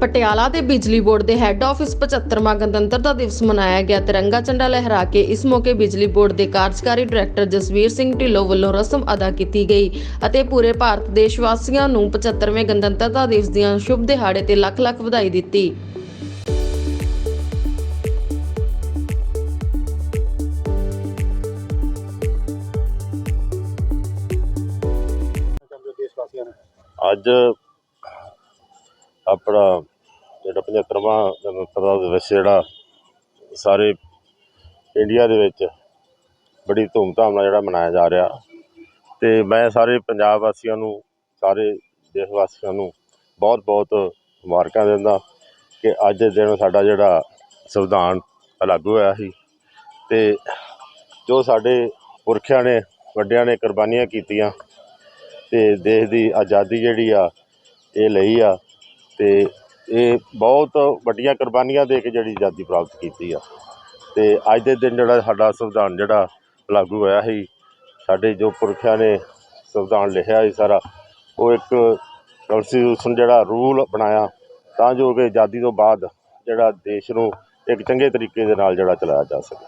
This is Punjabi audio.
ਪਟਿਆਲਾ ਦੇ ਬਿਜਲੀ ਬੋਰਡ ਦੇ ਹੈੱਡ ਆਫਿਸ 75ਵਾਂ ਗਣਤੰਤਰਤਾ ਦਿਵਸ ਮਨਾਇਆ ਗਿਆ। ਤਿਰੰਗਾ ਝੰਡਾ ਲਹਿਰਾ ਕੇ ਇਸ ਮੌਕੇ ਬਿਜਲੀ ਬੋਰਡ ਦੇ ਕਾਰਜਕਾਰੀ ਡਾਇਰੈਕਟਰ ਜਸਵੀਰ ਸਿੰਘ ਢਿੱਲੋਂ ਵੱਲੋਂ ਰਸਮ ਅਦਾ ਕੀਤੀ ਗਈ ਅਤੇ ਪੂਰੇ ਭਾਰਤ ਦੇਸ਼ ਵਾਸੀਆਂ ਨੂੰ 75ਵੇਂ ਗਣਤੰਤਰਤਾ ਦਿਵਸ ਦੀਆਂ ਸ਼ੁਭ ਦਿਹਾੜੇ ਤੇ ਲੱਖ ਲੱਖ ਵਧਾਈ ਦਿੱਤੀ। ਅੱਜ ਆਪਣਾ ਜਿਹੜਾ 75ਵਾਂ ਗਣਤੰਤਰ ਦਿਵਸ ਜਿਹੜਾ ਸਾਰੇ ਇੰਡੀਆ ਦੇ ਵਿੱਚ ਬੜੀ ਧੂਮਧਾਮ ਨਾਲ ਜਿਹੜਾ ਮਨਾਇਆ ਜਾ ਰਿਹਾ। ਤੇ ਮੈਂ ਸਾਰੇ ਪੰਜਾਬ ਵਾਸੀਆਂ ਨੂੰ, ਸਾਰੇ ਦੇਸ਼ ਵਾਸੀਆਂ ਨੂੰ ਬਹੁਤ ਬਹੁਤ ਮੁਬਾਰਕਾਂ ਦਿੰਦਾ ਕਿ ਅੱਜ ਦੇ ਦਿਨ ਸਾਡਾ ਜਿਹੜਾ ਸੰਵਿਧਾਨ ਲਾਗੂ ਹੋਇਆ ਸੀ ਤੇ ਜੋ ਸਾਡੇ ਪੁਰਖਿਆਂ ਨੇ, ਵੱਡਿਆਂ ਨੇ ਕੁਰਬਾਨੀਆਂ ਕੀਤੀਆਂ ਤੇ ਦੇਸ਼ ਦੀ ਆਜ਼ਾਦੀ ਜਿਹੜੀ ਆ, ਇਹ ਲਈ ਆ। ਤੇ ਇਹ ਬਹੁਤ ਵੱਡੀਆਂ ਕੁਰਬਾਨੀਆਂ ਦੇ ਕੇ ਜਿਹੜੀ ਆਜ਼ਾਦੀ ਪ੍ਰਾਪਤ ਕੀਤੀ ਆ। ਅਤੇ ਅੱਜ ਦੇ ਦਿਨ ਜਿਹੜਾ ਸਾਡਾ ਸੰਵਿਧਾਨ ਜਿਹੜਾ ਲਾਗੂ ਹੋਇਆ ਸੀ, ਸਾਡੇ ਜੋ ਪੁਰਖਿਆਂ ਨੇ ਸੰਵਿਧਾਨ ਲਿਖਿਆ ਸੀ ਸਾਰਾ, ਉਹ ਇੱਕ ਕਨਸਟੀਟਿਊਸ਼ਨ ਜਿਹੜਾ ਰੂਲ ਬਣਾਇਆ, ਤਾਂ ਜੋ ਕਿ ਆਜ਼ਾਦੀ ਤੋਂ ਬਾਅਦ ਜਿਹੜਾ ਦੇਸ਼ ਨੂੰ ਇੱਕ ਚੰਗੇ ਤਰੀਕੇ ਦੇ ਨਾਲ ਜਿਹੜਾ ਚਲਾਇਆ ਜਾ ਸਕੇ।